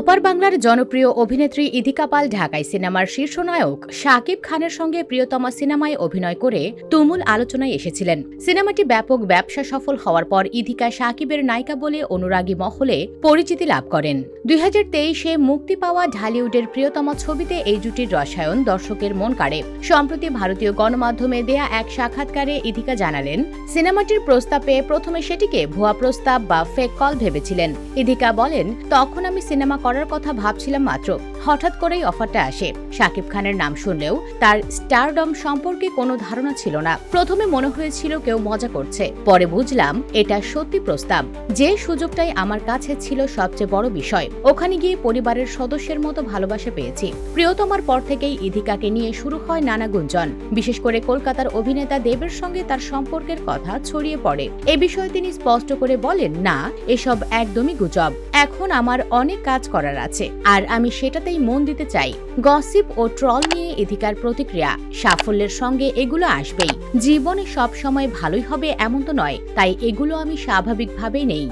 ওপার বাংলার জনপ্রিয় অভিনেত্রী ইদিকা পাল ঢাকায় সিনেমার শীর্ষ নায়ক শাকিব খানের সঙ্গে প্রিয়তমা সিনেমায় অভিনয় করে তুমুল আলোচনায় এসেছিলেন। সিনেমাটি ব্যাপক ব্যবসা সফল হওয়ার পর ইদিকা শাকিবের নায়িকা বলে অনুরাগী মহলে পরিচিতি লাভ করেন। দুই হাজার তেইশে মুক্তি পাওয়া ঢালিউডের প্রিয়তমা ছবিতে এই জুটির রসায়ন দর্শকের মন কাড়ে। সম্প্রতি ভারতীয় গণমাধ্যমে দেয়া এক সাক্ষাৎকারে ইদিকা জানালেন, সিনেমাটির প্রস্তাব পেয়ে প্রথমে সেটিকে ভুয়া প্রস্তাব বা ফেক কল ভেবেছিলেন। ইদিকা বলেন, তখন আমি সিনেমা করার কথা ভাবছিলাম মাত্র। হঠাৎ করেই অফারটা আসে। শাকিব খানের নাম শুনলেও তার স্টারডম সম্পর্কে কোনো ধারণা ছিল না। প্রথমে মনে হয়েছিল কেউ মজা করছে। পরে বুঝলাম এটা সত্যি প্রস্তাব। যে সুযোগটাই আমার কাছে ছিল সবচেয়ে বড় বিষয়। ওখানে গিয়ে পরিবারের সদস্যের মতো ভালোবাসা পেয়েছি। প্রিয়তমার পর থেকেই ইধিকাকে নিয়ে শুরু হয় নানা গুঞ্জন। বিশেষ করে কলকাতার অভিনেতা দেবের সঙ্গে তার সম্পর্কের কথা ছড়িয়ে পড়ে। এ বিষয়ে তিনি স্পষ্ট করে বলেন, না, এসব একদমই গুজব। এখন আমার অনেক কাজ করার আছে। আর আমি সেটাতেই মন দিতে চাই। গসিপ ও ট্রল নিয়ে এধিকার প্রতিক্রিয়া। সাফল্যের সঙ্গে এগুলো আসবেই। জীবনে সব সময় ভালোই হবে এমন তো নয়, তাই এগুলো আমি স্বাভাবিকভাবেই নেই।